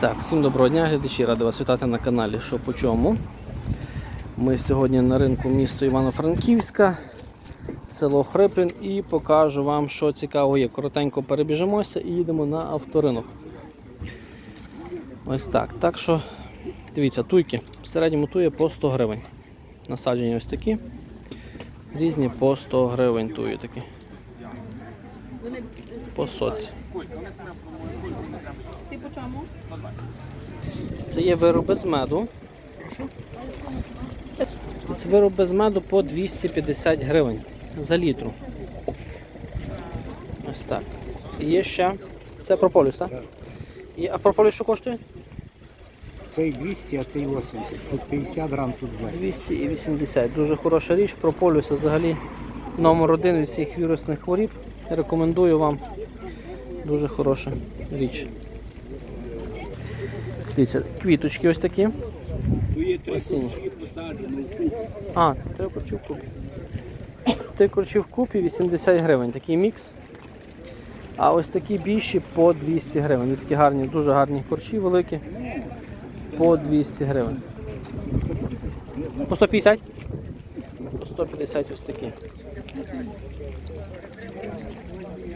Так, всім доброго дня, глядачі, радий вас вітати на каналі Що по чому. Ми сьогодні на ринку міста Івано-Франківська, село Хриплін і покажу вам, що цікаво є. Коротенько перебіжимося і їдемо на авторинок. Ось так. Так що, дивіться, туйки. В середньому тує по 100 гривень. Насаджені ось такі. Різні по 100 гривень туї такі. По сотці. Ці по чому? Це є вироби з меду. Це вироби з меду по 250 гривень за літру. Ось так. І є ще. Це прополіс, так? І, а прополіс що коштує? Цей 200, а цей 80. Тут 50 грам, тут 20. 280. Дуже хороша річ. Прополіс взагалі номер один від всіх вірусних хворіб. Рекомендую вам. Дуже хороша річ. Дивіться, квіточки ось такі. Осінні. А, три корчі в купі. Три корчі в купі 80 гривень. Такий мікс. А ось такі більші по 200 гривень. Такі гарні, дуже гарні корчі великі. По 200 гривень. По 150? По 150 ось такі.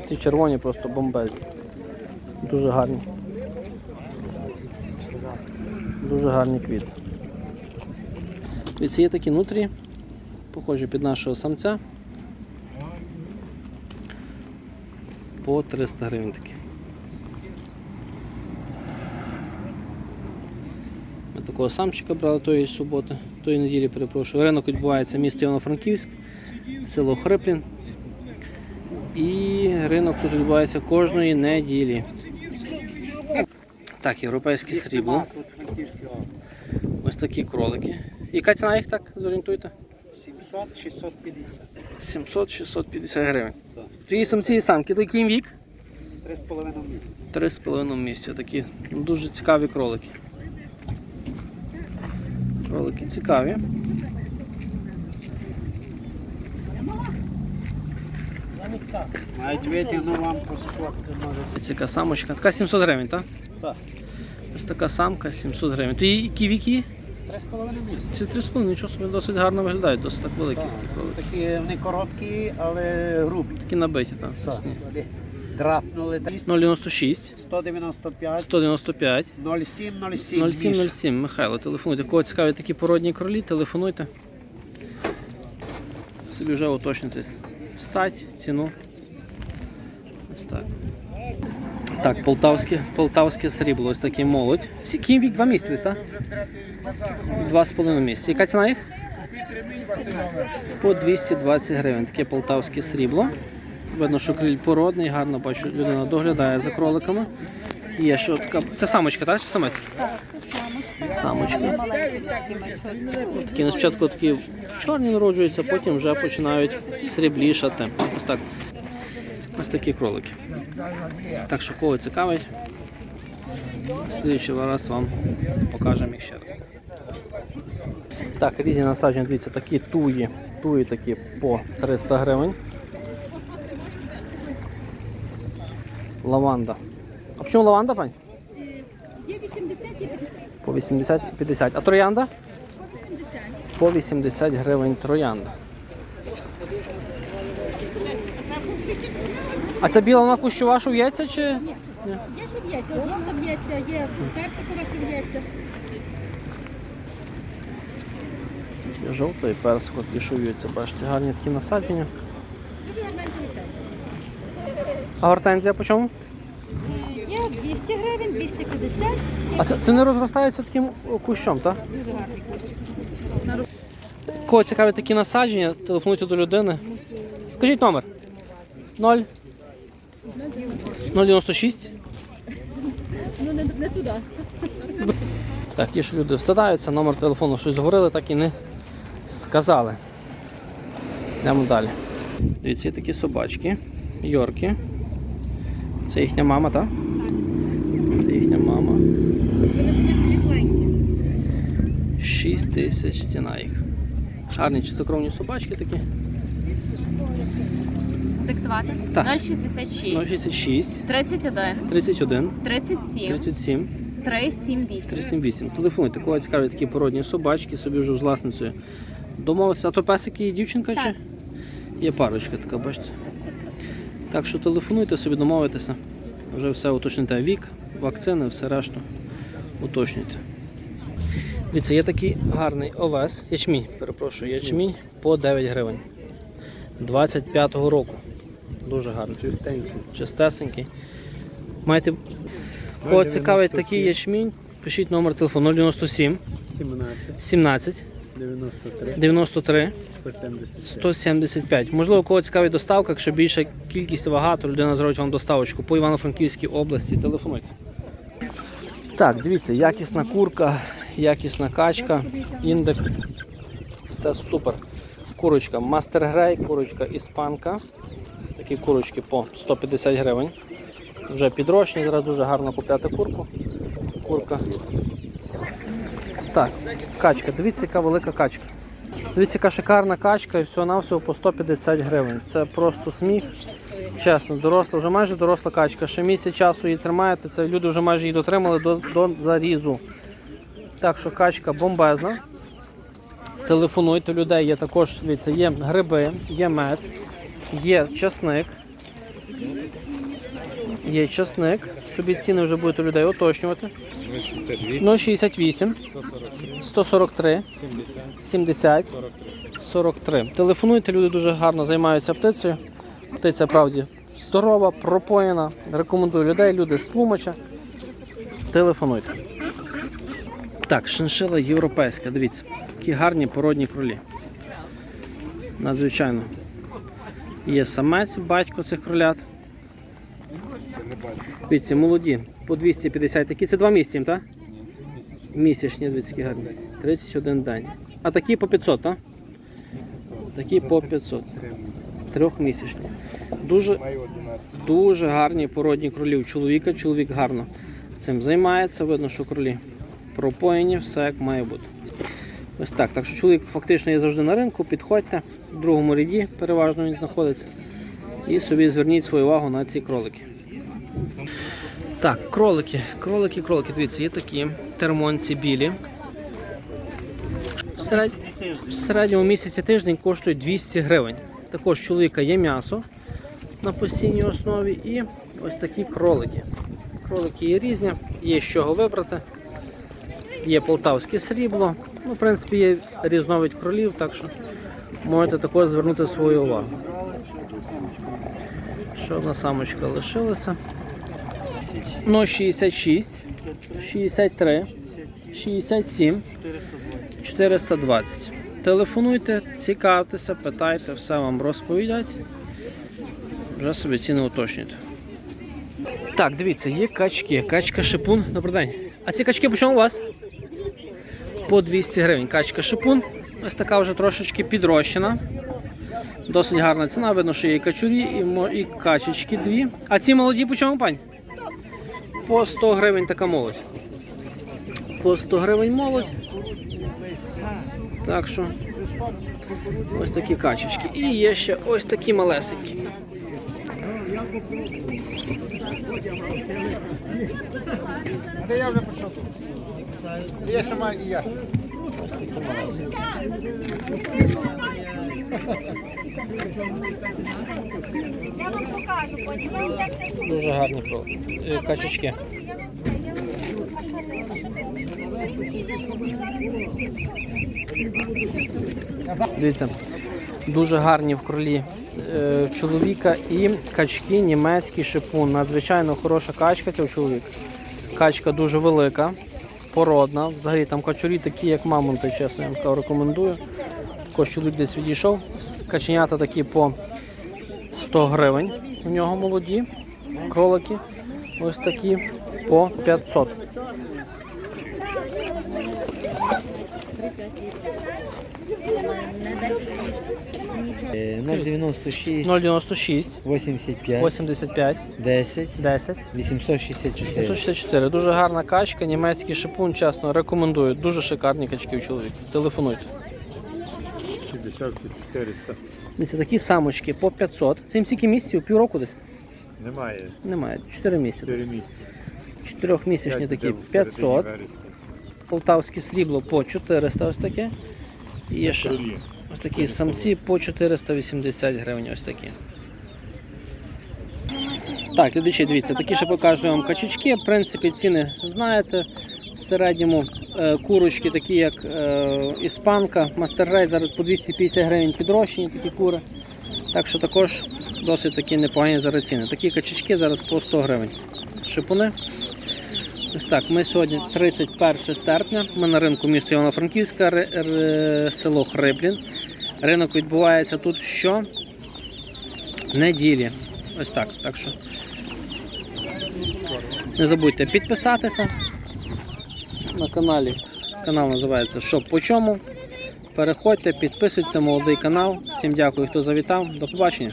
Ці червоні просто бомбезні. Дуже гарні. Дуже гарні квіти. Дивіться, є такі нутрі, похожі під нашого самця. По 300 гривень такі. Ми такого самчика брали тої суботи, тої неділі, перепрошую. Ринок відбувається місто Івано-Франківськ, село Хриплін. І ринок тут відбувається кожної неділі. Так, європейське срібло. Ось такі кролики. Яка ціна їх так? Зорієнтуйте? 700, 650. 700-650 гривень. То є самці і самки, то який їм вік? 3,5 місяці. 3,5 місця. Такі ну, дуже цікаві кролики. Кролики цікаві. Навіть витягну вам по спорту. Ось самочка. Така 700 гривень, так? Так. Ось така самка 700 гривень. То які віки? 3,5 місяці. Ці 3,5, нічого собі досить гарно виглядають, досить так великі. Так. такі кролики. Такі вони короткі, але грубі. Такі набиті, так. Вони Драпнули. 096 195, 195 07, 07. 0707. Михайло, телефонуйте. Кого цікаві такі породні кролі, телефонуйте. Собі вже уточнити стать, ціну. Ось так. Так, полтавське, полтавське срібло, ось такий молодь. Всі ким вік два місяці, десь, так? Два з половиною місяці. Яка ціна їх? По 220 гривень. Таке полтавське срібло. Видно, що криль породний, гарно бачу, людина доглядає за кроликами. Є що така. Це самочка, так? Самець? Самочка. Такі на спочатку такі чорні народжуються, потім вже починають сріблішати. Ось так. Ось такі кролики. Так що кого цікавить, в слідчий раз вам покажемо їх ще раз. Так, різні насадження, дивіться, такі туї, туї такі по 300 гривень. Лаванда. А чому лаванда, пань? Є 80 і 50. По 80 і 50. А троянда? По 80 гривень троянда. А ця біла вона кущова, що в'ється чи? Ні, Є що в'ється, от жовта в'ється, є персикова що в'ється. Є жовта і персик, от ті, що в'ються, бачите, гарні такі насадження. Дуже гарненько в'ється. А гортензія по чому? Є 200 гривень, 250. А це, це не розростається таким кущом, так? Дуже гарний кущ. Кого цікаві такі насадження, телефонуйте до людини. Скажіть номер. 0 096. Ну не, не туди. Так, ті, що люди встадаються, номер телефону щось говорили, так і не сказали. Йдемо далі. Дивіться, є такі собачки, йорки. Це їхня мама, так? Це їхня мама. Вони будуть світленькі. 6 тисяч ціна їх. Гарні чистокровні собачки такі. Диктувати Так. 066 066 31 31 37 37 378. 378. Телефонуйте, кого цікаві такі породні собачки, собі вже з власницею. Домовитися, а то песики і дівчинка Так. чи? Є парочка така, бачите. Так що телефонуйте собі, домовитеся. Вже все уточните. Вік, вакцини, все решту уточнюйте. Дивіться, є такий гарний овес, ячмінь, перепрошую, ячмінь по 9 гривень. 25-го року. Дуже гарний. Чистесенький. Маєте Кого цікавить такий ячмінь, пишіть номер телефону 097 17, 17 93, 93 170. 175. Можливо, кого цікавить доставка, якщо більша кількість вага, то людина зробить вам доставочку по Івано-Франківській області. Телефонуйте. Так, дивіться, якісна курка, якісна качка, індик. Все супер. Курочка Мастер Грей, курочка іспанка. Такі курочки по 150 гривень. Вже підрощені, зараз дуже гарно купляти курку. Курка. Так, качка. Дивіться, яка велика качка. Дивіться, яка шикарна качка і всього навсього по 150 гривень. Це просто сміх. Чесно, доросла, вже майже доросла качка. Ще місяць часу її тримаєте, це люди вже майже її дотримали до, до зарізу. Так що качка бомбезна. Телефонуйте людей, є також, дивіться, є гриби, є мед, є часник. Є часник. Собі ціни вже будете у людей уточнювати. 068 143 70 43. Телефонуйте, люди дуже гарно займаються птицею. Птиця правді здорова, пропоєна. Рекомендую людей, люди з Тлумача. Телефонуйте. Так, шиншила європейська, дивіться, які гарні породні кролі. Надзвичайно. Є самець, батько цих кролят. Дивіться, молоді, по 250. Такі це два місяці, так? Місячні, дивіться, які гарні. 31 день. А такі по 500, так? Такі по 500. Трьохмісячні. Дуже, дуже гарні породні кролі у чоловіка. Чоловік гарно цим займається. Видно, що кролі пропоєні, все як має бути. Ось так. Так що чоловік фактично є завжди на ринку. Підходьте в другому ряді, переважно він знаходиться. І собі зверніть свою увагу на ці кролики. Так, кролики, кролики, кролики. Дивіться, є такі термонці білі. В, серед... в середньому місяці тиждень коштують 200 гривень. Також у чоловіка є м'ясо на постійній основі і ось такі кролики. Кролики є різні, є з чого вибрати. Є полтавське срібло. Ну, в принципі, є різновид кролів, так що можете також звернути свою увагу. Ще одна самочка лишилася. Ну, 66, 63, 67, 420. Телефонуйте, цікавтеся, питайте, все вам розповідять. Вже собі ціни уточнюйте. Так, дивіться, є качки. Качка шипун. Добрий день. А ці качки по у вас? По 200 гривень. Качка шипун. Ось така вже трошечки підрощена. Досить гарна ціна. Видно, що є і качурі, і, і качечки дві. А ці молоді по чому, пань? По 100 гривень така молодь. По 100 гривень молодь. Так що ось такі качечки. І є ще ось такі малесенькі. Де я вже почав? Я ще маю і я. Я вам покажу, потім Дуже гарні е, качечки. Дивіться, дуже гарні в кролі е, чоловіка і качки, німецький шипун. Надзвичайно хороша качка ця у чоловіка. Качка дуже велика, породна. Взагалі там качурі такі, як мамонти, чесно я вам рекомендую. Також чоловік десь відійшов. Каченята такі по 100 гривень. У нього молоді кролики. Ось такі по 500. Е, 096 096 85 85 10 10 864. 764. Дуже гарна качка, німецький шипун, чесно, рекомендую. Дуже шикарні качки у чоловіка. Телефонуйте. 50 400. Дивіться, такі самочки по 500. Це їм скільки місяців? Півроку десь? Немає. Немає. 4 місяці. 4 десь. місяці. Чотирьохмісячні такі 500. Полтавське срібло по 400 ось таке. І ще такі самці по 480 гривень. Ось такі. Так, глядачі, дивіться, такі ще покажу вам качечки. В принципі, ціни знаєте. В середньому е, курочки, такі як е, іспанка, мастеррей, зараз по 250 гривень підрощені такі кури. Так що також досить такі непогані зараз ціни. Такі качечки зараз по 100 гривень. Шипуни. Ось так, ми сьогодні 31 серпня. Ми на ринку міста Івано-Франківська, село Хриблін. Ринок відбувається тут що? Неділі. Ось так. Так що не забудьте підписатися на каналі. Канал називається Що по чому. Переходьте, підписуйтесь, молодий канал. Всім дякую, хто завітав. До побачення.